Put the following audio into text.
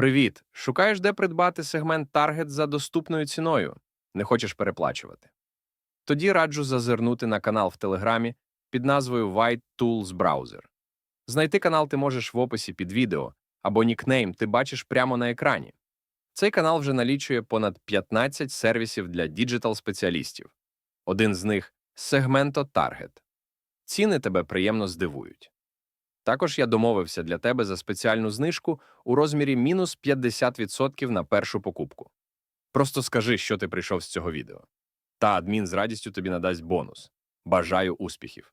Привіт! Шукаєш, де придбати сегмент Target за доступною ціною? Не хочеш переплачувати? Тоді раджу зазирнути на канал в Телеграмі під назвою White Tools Browser. Знайти канал ти можеш в описі під відео або нікнейм ти бачиш прямо на екрані. Цей канал вже налічує понад 15 сервісів для діджитал-спеціалістів. Один з них Segmento Target. Ціни тебе приємно здивують. Також я домовився для тебе за спеціальну знижку у розмірі мінус 50% на першу покупку. Просто скажи, що ти прийшов з цього відео. Та адмін з радістю тобі надасть бонус. Бажаю успіхів!